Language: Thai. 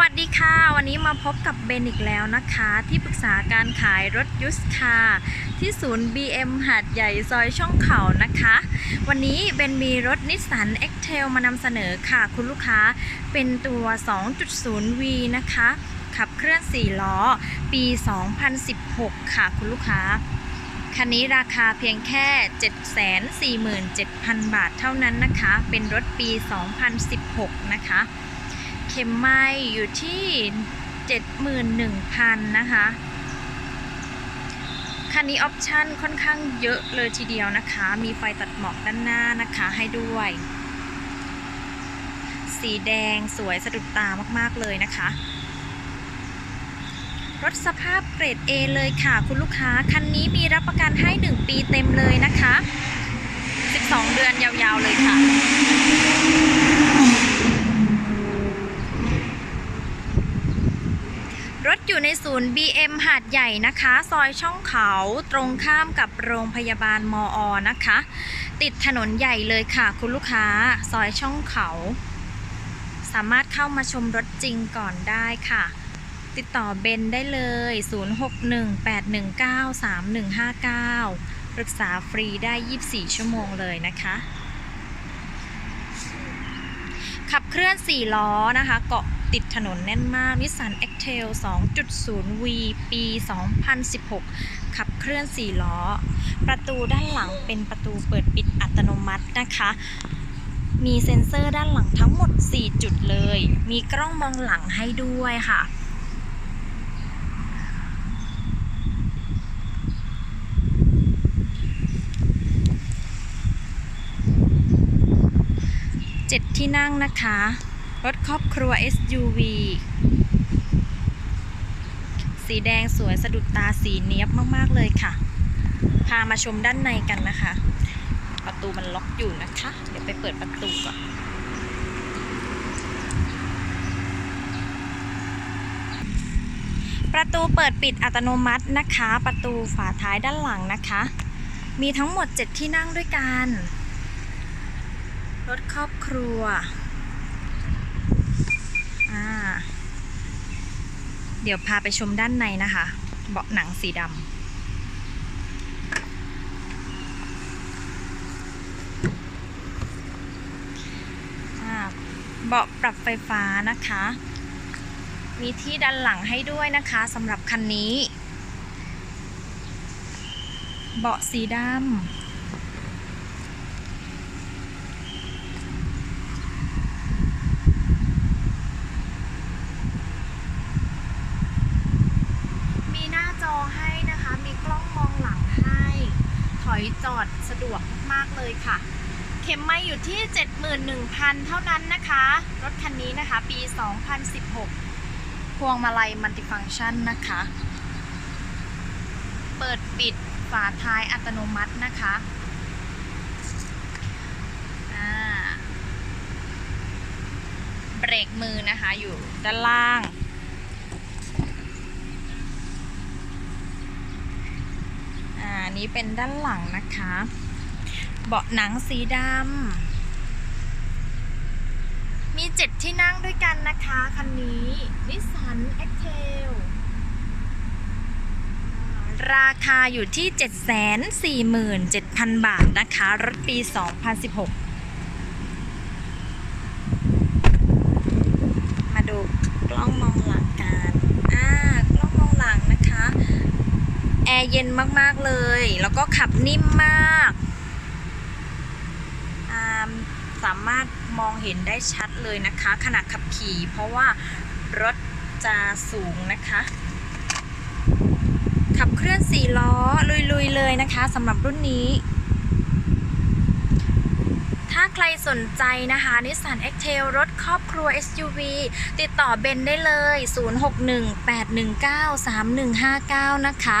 วัสดีค่ะ วันนี้มาพบกับเบนอีกแล้วนะคะ ที่ปรึกษาการขายรถยุสคาที่ศูนย์ BM หาดใหญ่ซอยช่องเขานะคะ วันนี้เบนมีรถนิสสัน x t a i l มานำเสนอค่ะ คุณลูกค้าเป็นตัว 2.0V นะคะ ขับเคลื่อน 4 ล้อ ปี 2016 ค่ะ คุณลูกค้า คันนี้ราคาเพียงแค่ 747,000 บาทเท่านั้นนะคะ เป็นรถปี 2016 นะคะ ข็มไม้อยู่ที่ 71,000 นะคะ คันนี้ออปชั่นค่อนข้างเยอะเลยทีเดียวนะคะ มีไฟตัดหมอกด้านหน้านะคะให้ด้วย สีแดงสวยสะดุดตามากๆเลยนะคะ รถสภาพเกรด A เลยค่ะ คุณลูกค้า คันนี้มีรับประกันให้ 1 ปีเต็มเลยนะคะ 12 เดือนยาวๆเลยค่ะ รถ อยู่ในศูนย์ BM หาดใหญ่นะคะ ซอยช่องเขาตรงข้ามกับโรงพยาบาลมออนะคะ ติดถนนใหญ่เลยค่ะ คุณลูกค้าซอยช่องเขา สามารถเข้ามาชมรถจริงก่อนได้ค่ะ ติดต่อเบนได้เลย 0618193159 ปรึกษาฟรีได้ 24 ชั่วโมงเลยนะคะ ขับเคลื่อน 4 ล้อนะคะ เกาะ ติดถนนแน่นมาก นิสสัน x t a i l 2.0V ปี 2016 ขับเคลื่อน 4 ล้อ ประตูด้านหลังเป็นประตูเปิดปิดอัตโนมัตินะคะ มีเซ็นเซอร์ด้านหลังทั้งหมด 4 จุดเลย มีกล้องมองหลังให้ด้วยค่ะเจ็ดที่นั่งนะคะ ถครอบครัว SUV สีแดงสวยสะดุดตาสีเนี้ยบมาก ๆ เลยค่ะ พามาชมด้านในกันนะคะ ประตูมันล็อกอยู่นะคะ เดี๋ยวไปเปิดประตูก่อนประตูเปิดปิดอัตโนมัตินะคะ ประตูฝาท้ายด้านหลังนะคะ มีทั้งหมด 7 ที่นั่งด้วยกัน รถครอบครัว อ่า เดี๋ยวพาไปชมด้านในนะคะ เบาะหนังสีดำเบาะปรับไฟฟ้านะคะ มีที่ด้านหลังให้ด้วยนะคะสำหรับคันนี้ เบาะสีดำ มีหน้าจอให้นะคะ มีกล้องมองหลังให้ ถ อยจอดสะดวกมากเลยค่ะ เข็มไม่อยู่ที่ 71,000 เท่านั้นนะคะ รถคันนี้นะคะ ปี 2016 พวงมาลัยมัลติฟังก์ชันนะคะ เปิดปิดฝาท้ายอัตโนมัตินะคะอ่าเบรกมือนะคะอยู่ด้านล่าง อันนี้เป็นด้านหลังนะคะ เบาะหนังสีดำ มีเจ็ดที่นั่งด้วยกันนะคะคันนี้นิสสันแอคเทลราคาอยู่ที่ 747,000 บาทนะคะ รถปี 2016 มาดูกล้องมองหลังกันอ่ากล้องมองหลังนะคะ แอร์เย็นมากๆเลย แล้วก็ขับนิ่มมากสามารถมองเห็นได้ชัดเลยนะคะ ขณะขับขี่ เพราะว่ารถจะสูงนะคะ ขับเคลื่อน4ล้อ ลุยๆเลยนะคะสำหรับรุ่นนี้ ถ้าใครสนใจนะคะนิสสัน x t a i l รถครอบครัว SUV ติดต่อเบนได้เลย 0618193159 นะคะ